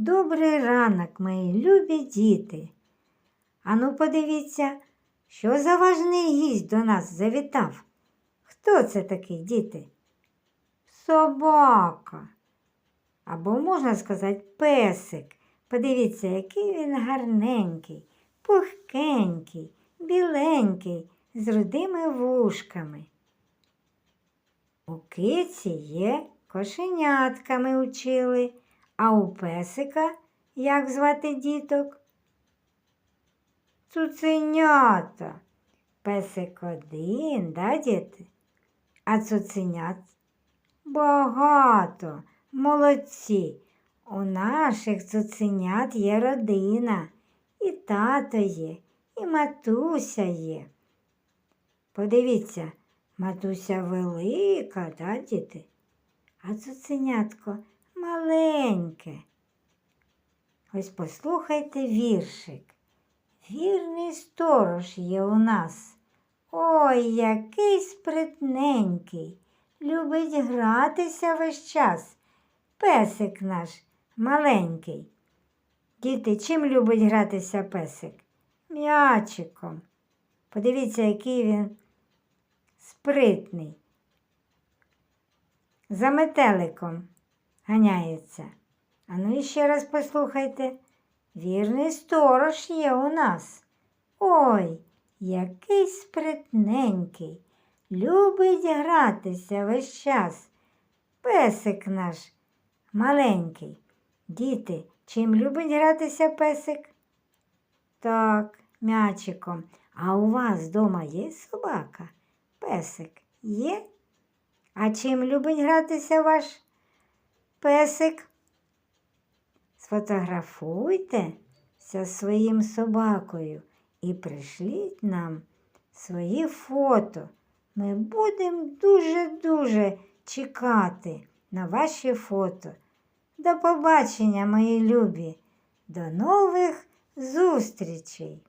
Добрий ранок, мої любі діти. Ану, подивіться, що за важний гість до нас завітав. Хто це такий, діти? Собака. Або можна сказати песик. Подивіться, який він гарненький, пухкенький, біленький, з рудими вушками. У киці є кошенятка ми учили, а у песика як звати діток? Цуценята. Песик один, да, діти? А цуценят багато. Молодці. У наших цуценят є родина, і тато є, і матуся є. Подивіться, матуся велика, да, діти? А цуценятко маленьке. Ось послухайте віршик. Вірний сторож є у нас. Ой, який спритненький. Любить гратися весь час. Песик наш маленький. Діти, чим любить гратися песик? М'ячиком. Подивіться, який він спритний. За метеликом ганяється. А ну і ще раз послухайте. Вірний сторож є у нас. Ой, який спритненький. Любить гратися весь час. Песик наш маленький. Діти, чим любить гратися песик? Так, м'ячиком. А у вас вдома є собака? Песик є? А чим любить гратися ваш песик? Сфотографуйтеся своїм собакою і пришліть нам свої фото. Ми будемо дуже-дуже чекати на ваші фото. До побачення, мої любі. До нових зустрічей!